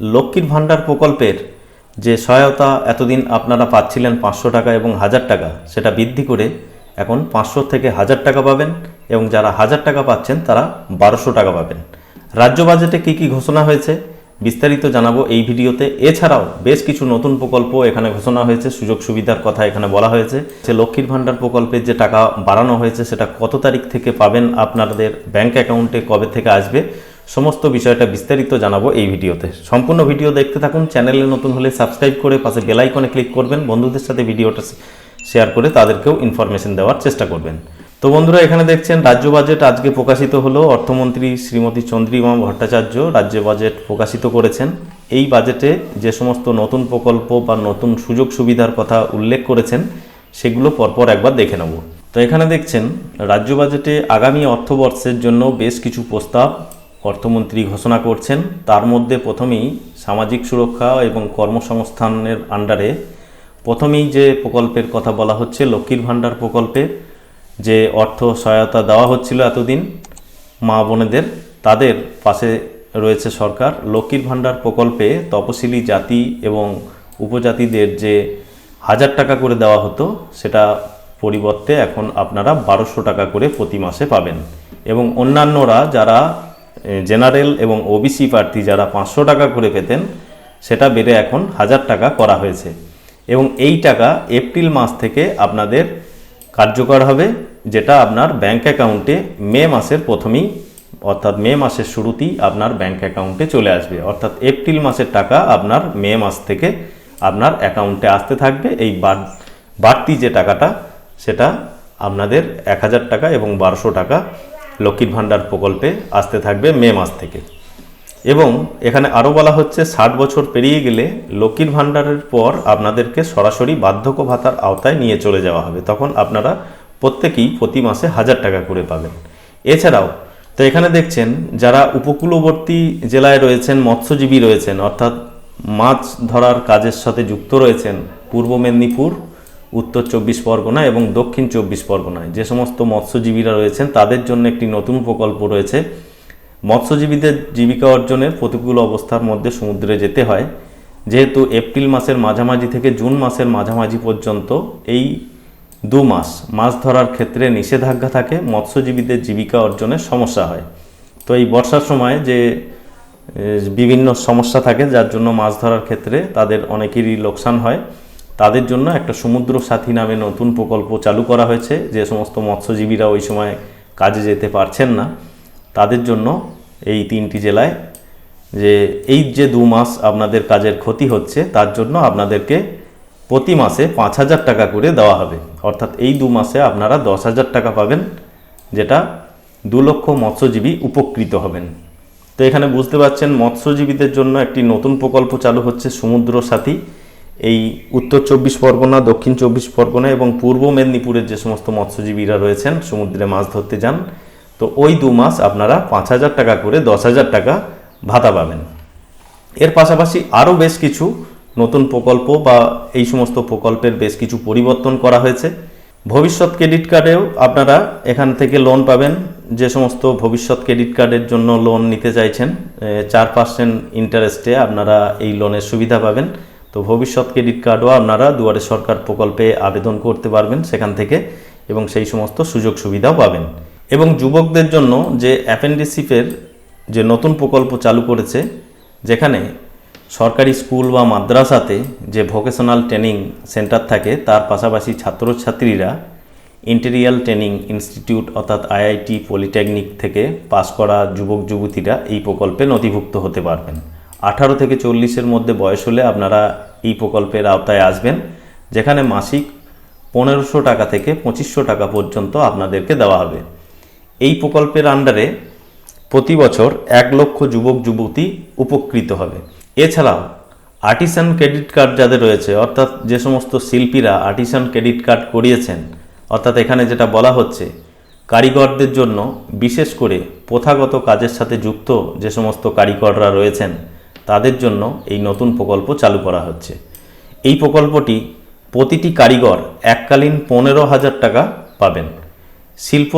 লক্ষ্মীর ভাণ্ডার প্রকল্পের যে সহায়তা এতদিন আপনারা পাচ্ছিলেন পাঁচশো টাকা এবং হাজার টাকা, সেটা বৃদ্ধি করে এখন পাঁচশো থেকে হাজার টাকা পাবেন এবং যারা হাজার টাকা পাচ্ছেন তারা বারোশো টাকা পাবেন। রাজ্য বাজেটে কী কী ঘোষণা হয়েছে বিস্তারিত জানাব এই ভিডিওতে। এছাড়াও বেশ কিছু নতুন প্রকল্প এখানে ঘোষণা হয়েছে, সুযোগ সুবিধার কথা এখানে বলা হয়েছে। যে লক্ষ্মীর ভাণ্ডার প্রকল্পের যে টাকা বাড়ানো হয়েছে, সেটা কত তারিখ থেকে পাবেন আপনাদের ব্যাংক অ্যাকাউন্টে কবে থেকে আসবে সমস্ত বিষয়টা বিস্তারিত জানাব এই ভিডিওতে। সম্পূর্ণ ভিডিও দেখতে থাকুন, চ্যানেলে নতুন হলে সাবস্ক্রাইব করে পাশে বেল আইকনে ক্লিক করবেন, বন্ধুদের সাথে ভিডিওটা শেয়ার করে তাদেরকেও ইনফরমেশন দেওয়ার চেষ্টা করবেন। তো বন্ধুরা, এখানে দেখছেন, রাজ্য বাজেট আজকে প্রকাশিত হলো, অর্থমন্ত্রী শ্রীমতী চন্দ্রিমা ভট্টাচার্য রাজ্য বাজেট প্রকাশিত করেছেন। এই বাজেটে যে সমস্ত নতুন প্রকল্প বা নতুন সুযোগ সুবিধার কথা উল্লেখ করেছেন, সেগুলো পরপর একবার দেখে নেব। তো এখানে দেখছেন, রাজ্য বাজেটে আগামী অর্থবর্ষের জন্য বেশ কিছু প্রস্তাব অর্থমন্ত্রী ঘোষণা করছেন, তার মধ্যে প্রথমেই সামাজিক সুরক্ষা এবং কর্মসংস্থানের আন্ডারে প্রথমেই যে প্রকল্পের কথা বলা হচ্ছে, লক্ষ্মীর ভাণ্ডার প্রকল্পে যে অর্থ সহায়তা দেওয়া হচ্ছিল এতদিন মা বোনেদের, তাদের পাশে রয়েছে সরকার। লক্ষ্মীর ভাণ্ডার প্রকল্পে তপশিলি জাতি এবং উপজাতিদের যে হাজার টাকা করে দেওয়া হতো, সেটা পরিবর্তে এখন আপনারা বারোশো টাকা করে প্রতি মাসে পাবেন। এবং অন্যান্যরা যারা জেনারেল এবং ওবিসি প্রার্থী যারা পাঁচশো টাকা করে পেতেন, সেটা বেড়ে এখন হাজার টাকা করা হয়েছে। এবং এই টাকা এপ্রিল মাস থেকে আপনাদের কার্যকর হবে, যেটা আপনার ব্যাংক অ্যাকাউন্টে মে মাসের প্রথমেই, অর্থাৎ মে মাসের শুরুতেই আপনার ব্যাংক অ্যাকাউন্টে চলে আসবে। অর্থাৎ এপ্রিল মাসের টাকা আপনার মে মাস থেকে আপনার অ্যাকাউন্টে আসতে থাকবে। এই বাড়- বাড়তি যে টাকাটা, সেটা আপনাদের এক হাজার টাকা এবং বারোশো টাকা লক্ষ্মীর ভাণ্ডার প্রকল্পে আসতে থাকবে মে মাস থেকে। এবং এখানে আরও বলা হচ্ছে, ষাট বছর পেরিয়ে গেলে লক্ষ্মীর ভাণ্ডারের পর আপনাদেরকে সরাসরি বার্ধক্য ভাতার আওতায় নিয়ে চলে যাওয়া হবে। তখন আপনারা প্রত্যেকেই প্রতি মাসে হাজার টাকা করে পাবেন। এছাড়াও, তো এখানে দেখছেন, যারা উপকূলবর্তী জেলায় রয়েছেন, মৎস্যজীবী রয়েছেন, অর্থাৎ মাছ ধরার কাজের সাথে যুক্ত রয়েছেন, পূর্ব মেদিনীপুর উত্তর চব্বিশ পরগনা এবং দক্ষিণ চব্বিশ পরগনায় যে সমস্ত মৎস্যজীবীরা রয়েছেন, তাদের জন্য একটি নতুন প্রকল্প রয়েছে। মৎস্যজীবীদের জীবিকা অর্জনের প্রতিকূল অবস্থার মধ্যে সমুদ্রে যেতে হয়। যেহেতু এপ্রিল মাসের মাঝামাঝি থেকে জুন মাসের মাঝামাঝি পর্যন্ত এই দু মাস মাছ ধরার ক্ষেত্রে নিষেধাজ্ঞা থাকে, মৎস্যজীবীদের জীবিকা অর্জনের সমস্যা হয়। তো এই বর্ষার সময় যে বিভিন্ন সমস্যা থাকে, যার জন্য মাছ ধরার ক্ষেত্রে তাদের অনেকেরই লোকসান হয়। তাদের জন্য একটা সমুদ্র সাথী নামে নতুন প্রকল্প চালু করা হয়েছে। যে সমস্ত মৎস্যজীবীরা ওই সময় কাজে যেতে পারছেন না, তাদের জন্য এই তিনটি জেলায় যে এই যে দু মাস আপনাদের কাজের ক্ষতি হচ্ছে, তার জন্য আপনাদেরকে প্রতি মাসে পাঁচ হাজার টাকা করে দেওয়া হবে। অর্থাৎ এই দু মাসে আপনারা দশ হাজার টাকা পাবেন, যেটা দু লক্ষ মৎস্যজীবী উপকৃত হবেন। তো এখানে বুঝতে পারছেন, মৎস্যজীবীদের জন্য একটি নতুন প্রকল্প চালু হচ্ছে সমুদ্র সাথী এই উত্তর চব্বিশ পরগনা, দক্ষিণ চব্বিশ পরগনা এবং পূর্ব মেদিনীপুরের যে সমস্ত মৎস্যজীবীরা রয়েছেন, সমুদ্রে মাছ ধরতে যান, তো ওই দু মাস আপনারা পাঁচ হাজার টাকা করে দশ হাজার টাকা ভাতা পাবেন। এর পাশাপাশি আরও বেশ কিছু নতুন প্রকল্প বা এই সমস্ত প্রকল্পের বেশ কিছু পরিবর্তন করা হয়েছে। ভবিষ্যৎ ক্রেডিট কার্ডেও আপনারা এখান থেকে লোন পাবেন। যে সমস্ত ভবিষ্যৎ ক্রেডিট কার্ডের জন্য লোন নিতে চাইছেন চার পার্সেন্ট ইন্টারেস্টে আপনারা এই লোনের সুবিধা পাবেন। তো ভবিষ্যৎ ক্রেডিট কার্ডও আপনারা দুয়ারে সরকার প্রকল্পে আবেদন করতে পারবেন সেখান থেকে এবং সেই সমস্ত সুযোগ সুবিধাও পাবেন। এবং যুবকদের জন্য যে অ্যাপেন্ডিসিপের যে নতুন প্রকল্প চালু করেছে, যেখানে সরকারি স্কুল বা মাদ্রাসাতে যে ভোকেশনাল ট্রেনিং সেন্টার থাকে, তার পাশাপাশি ছাত্রছাত্রীরা ইন্টেরিয়াল ট্রেনিং ইনস্টিটিউট অর্থাৎ আইআইটি পলিটেকনিক থেকে পাশ করা যুবক যুবতীরা এই প্রকল্পে নথিভুক্ত হতে পারবেন। আঠারো থেকে চল্লিশের মধ্যে বয়স হলে আপনারা এই প্রকল্পের আওতায় আসবেন, যেখানে মাসিক পনেরোশো টাকা থেকে পঁচিশশো টাকা পর্যন্ত আপনাদেরকে দেওয়া হবে। এই প্রকল্পের আন্ডারে প্রতি বছর এক লক্ষ যুবক, যুবতী উপকৃত হবে। এছাড়াও আর্টিসান ক্রেডিট কার্ড যাদের রয়েছে, অর্থাৎ যে সমস্ত শিল্পীরা আর্টিসান ক্রেডিট কার্ড করিয়েছেন, অর্থাৎ এখানে যেটা বলা হচ্ছে, কারিগরদের জন্য বিশেষ করে প্রথাগত কাজের সাথে যুক্ত যে সমস্ত কারিগররা রয়েছেন তাদের জন্য এই নতুন প্রকল্প চালু করা হচ্ছে। এই প্রকল্পটি প্রতিটি কারিগর এককালীন পনেরো হাজার টাকা পাবেন। শিল্প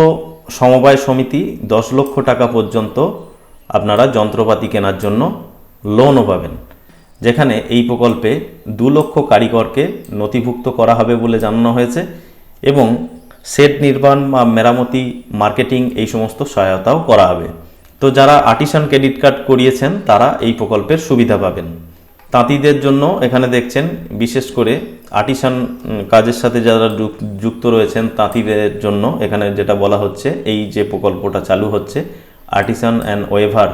সমবায় সমিতি দশ লক্ষ টাকা পর্যন্ত আপনারা যন্ত্রপাতি কেনার জন্য লোনও পাবেন। যেখানে এই প্রকল্পে দু লক্ষ কারিগরকে নথিভুক্ত করা হবে বলে জানানো হয়েছে এবং সেট নির্মাণ বা মেরামতি মার্কেটিং এই সমস্ত সহায়তাও করা হবে। তো যারা আর্টিসান ক্রেডিট কার্ড করিয়েছেন, তারা এই প্রকল্পের সুবিধা পাবেন। তাঁতিদের জন্য এখানে দেখছেন, বিশেষ করে আর্টিসান কাজের সাথে যারা যুক- যুক্ত রয়েছেন, তাঁতিদের জন্য এখানে যেটা বলা হচ্ছে, এই যে প্রকল্পটা চালু হচ্ছে artisan and weaver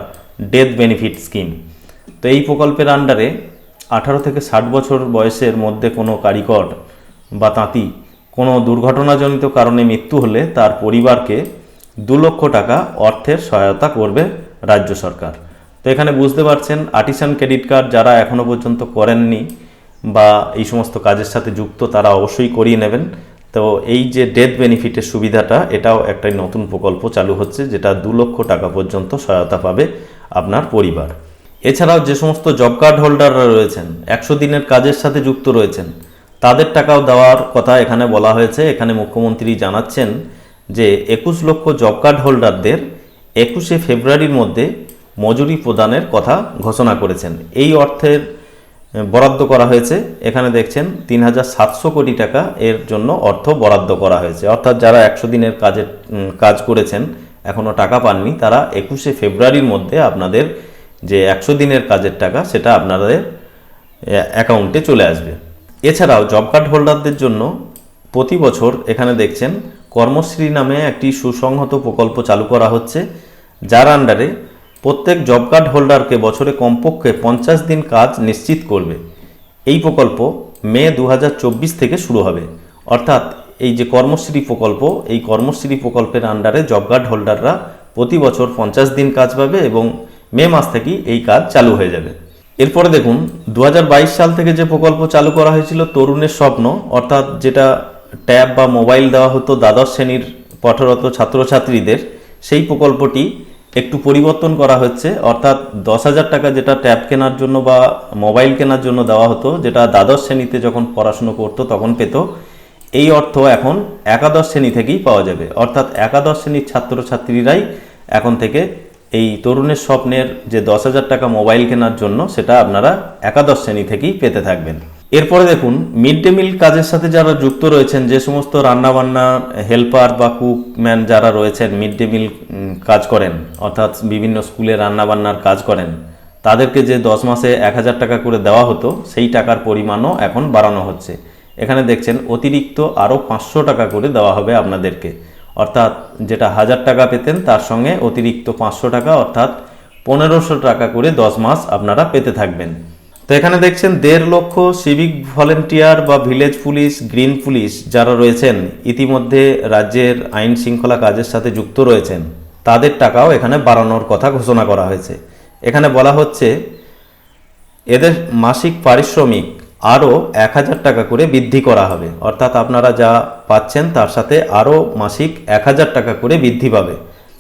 death benefit scheme তো এই প্রকল্পের আন্ডারে আঠারো থেকে ষাট বছর বয়সের মধ্যে কোনো কারিগর বা তাঁতি কোনো দুর্ঘটনাজনিত কারণে মৃত্যু হলে তার পরিবারকে দু লক্ষ টাকা অর্থের সহায়তা করবে রাজ্য সরকার। তো এখানে বুঝতে পারছেন আর্টিসান ক্রেডিট কার্ড যারা এখনও পর্যন্ত করেননি বা এই সমস্ত কাজের সাথে যুক্ত, তারা অবশ্যই করিয়ে নেবেন। তো এই যে ডেথ বেনিফিটের সুবিধাটা, এটাও একটা নতুন প্রকল্প চালু হচ্ছে, যেটা দু লক্ষ টাকা পর্যন্ত সহায়তা পাবে আপনার পরিবার। এছাড়াও যে সমস্ত জব কার্ড হোল্ডাররা রয়েছেন, একশো দিনের কাজের সাথে যুক্ত রয়েছেন, তাদের টাকাও দেওয়ার কথা এখানে বলা হয়েছে। এখানে মুখ্যমন্ত্রী জানাচ্ছেন যে একুশ লক্ষ জব কার্ড হোল্ডারদের একুশে ফেব্রুয়ারির মধ্যে মজুরি প্রদানের কথা ঘোষণা করেছেন। এই অর্থের বরাদ্দ করা হয়েছে। এখানে দেখছেন, তিন হাজার সাতশো কোটি টাকা এর জন্য অর্থ বরাদ্দ করা হয়েছে। অর্থাৎ যারা একশো দিনের কাজের কাজ করেছেন এখনও টাকা পাননি, তারা একুশে ফেব্রুয়ারির মধ্যে আপনাদের যে একশো দিনের কাজের টাকা, সেটা আপনাদের অ্যাকাউন্টে চলে আসবে। এছাড়াও জব কার্ড হোল্ডারদের জন্য প্রতি বছর এখানে দেখছেন কর্মশ্রী নামে একটি সুসংহত প্রকল্প চালু করা হচ্ছে, যার আন্ডারে প্রত্যেক জব কার্ড হোল্ডারকে বছরে কমপক্ষে পঞ্চাশ দিন কাজ নিশ্চিত করবে। এই প্রকল্প মে দু হাজার চব্বিশ থেকে শুরু হবে। অর্থাৎ এই যে কর্মশ্রী প্রকল্প, এই কর্মশ্রী প্রকল্পের আন্ডারে জব কার্ড হোল্ডাররা প্রতি বছর পঞ্চাশ দিন কাজ পাবে এবং মে মাস থেকেই এই কাজ চালু হয়ে যাবে। এরপরে দেখুন দু হাজার বাইশ সাল থেকে যে প্রকল্প চালু করা হয়েছিল তরুণের স্বপ্ন, অর্থাৎ যেটা ট্যাব বা মোবাইল দেওয়া হতো দ্বাদশ শ্রেণির পাঠরত ছাত্রছাত্রীদের। সেই প্রকল্পটি একটু পরিবর্তন করা হচ্ছে। অর্থাৎ দশ হাজার টাকা যেটা ট্যাব কেনার জন্য বা মোবাইল কেনার জন্য দেওয়া হতো, যেটা দ্বাদশ শ্রেণীতে যখন পড়াশুনো করতো তখন পেত, এই অর্থ এখন একাদশ শ্রেণি থেকেই পাওয়া যাবে। অর্থাৎ একাদশ শ্রেণির ছাত্রছাত্রীরাই এখন থেকে এই তরুণের স্বপ্নের যে দশ হাজার টাকা মোবাইল কেনার জন্য, সেটা আপনারা একাদশ শ্রেণি থেকেই পেতে থাকবেন। এরপরে দেখুন মিড ডে মিল কাজের সাথে যারা যুক্ত রয়েছেন, যে সমস্ত রান্নাবান্না হেল্পার বা কুকম্যান যারা রয়েছেন মিড ডে মিল কাজ করেন, অর্থাৎ বিভিন্ন স্কুলে রান্নাবান্নার কাজ করেন, তাদেরকে যে দশ মাসে এক হাজার টাকা করে দেওয়া হতো, সেই টাকার পরিমাণও এখন বাড়ানো হচ্ছে। এখানে দেখছেন, অতিরিক্ত আরও পাঁচশো টাকা করে দেওয়া হবে আপনাদেরকে। অর্থাৎ যেটা হাজার টাকা পেতেন, তার সঙ্গে অতিরিক্ত পাঁচশো টাকা, অর্থাৎ পনেরোশো টাকা করে দশ মাস আপনারা পেতে থাকবেন। তো এখানে দেখছেন দেড় লক্ষ সিভিক ভলেন্টিয়ার বা ভিলেজ পুলিশ গ্রিন পুলিশ যারা রয়েছেন, ইতিমধ্যে রাজ্যের আইন শৃঙ্খলা কাজের সাথে যুক্ত রয়েছেন। তাদের টাকাও এখানে বাড়ানোর কথা ঘোষণা করা হয়েছে। এখানে বলা হচ্ছে, এদের মাসিক পারিশ্রমিক আরও এক হাজার টাকা করে বৃদ্ধি করা হবে। অর্থাৎ আপনারা যা পাচ্ছেন তার সাথে আরও মাসিক এক হাজার টাকা করে বৃদ্ধি পাবে।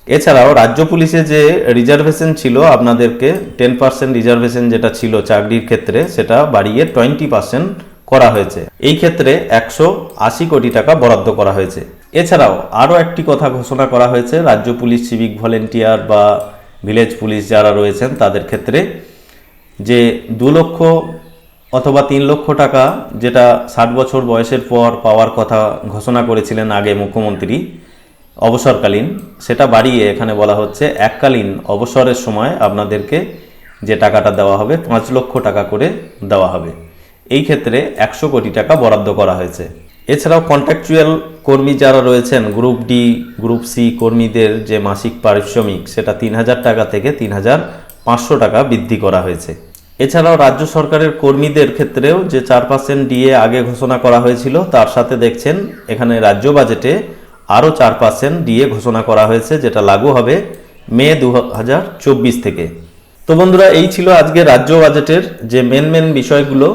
এছাড়াও রাজ্য পুলিশে যে রিজার্ভেশন ছিল আপনাদেরকে টেন পার্সেন্ট রিজার্ভেশন যেটা ছিল চাকরির ক্ষেত্রে, সেটা বাড়িয়ে টোয়েন্টি পার্সেন্ট করা হয়েছে। এই ক্ষেত্রে একশো আশি কোটি টাকা বরাদ্দ করা হয়েছে। এছাড়াও আরও একটি কথা ঘোষণা করা হয়েছে, রাজ্য পুলিশ সিভিক ভলেন্টিয়ার বা ভিলেজ পুলিশ যারা রয়েছেন, তাদের ক্ষেত্রে যে দু লক্ষ অথবা তিন লক্ষ টাকা যেটা ষাট বছর বয়সের পর পাওয়ার কথা ঘোষণা করেছিলেন আগে মুখ্যমন্ত্রী অবসরকালীন, সেটা বাড়িয়ে এখানে বলা হচ্ছে এককালীন অবসরের সময় আপনাদেরকে যে টাকাটা দেওয়া হবে, পাঁচ লক্ষ টাকা করে দেওয়া হবে। এই ক্ষেত্রে একশো কোটি টাকা বরাদ্দ করা হয়েছে। এছাড়াও কন্ট্রাকচুয়াল কর্মী যারা রয়েছেন গ্রুপ ডি গ্রুপ সি কর্মীদের যে মাসিক পারিশ্রমিক, সেটা তিন হাজার টাকা থেকে তিন হাজার পাঁচশো টাকা বৃদ্ধি করা হয়েছে। এছাড়াও রাজ্য সরকারের কর্মীদের ক্ষেত্রেও যে চার পার্সেন্ট ডিএ আগে ঘোষণা করা হয়েছিল, তার সাথে দেখছেন এখানে রাজ্য বাজেটে আরও চার পার্সেন্ট ডিএ ঘোষণা করা হয়েছে, যেটা লাগু হবে মে দু হাজার চব্বিশ থেকে। তো বন্ধুরা, এই ছিল আজকে রাজ্য বাজেটের যে মেন মেন বিষয়গুলো,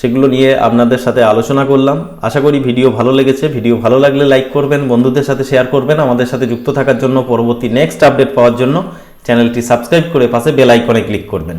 সেগুলো নিয়ে আপনাদের সাথে আলোচনা করলাম। আশা করি ভিডিও ভালো লেগেছে। ভিডিও ভালো লাগলে লাইক করবেন, বন্ধুদের সাথে শেয়ার করবেন, আমাদের সাথে যুক্ত থাকার জন্য পরবর্তী নেক্সট আপডেট পাওয়ার জন্য চ্যানেলটি সাবস্ক্রাইব করে পাশে বেল আইকনে ক্লিক করবেন।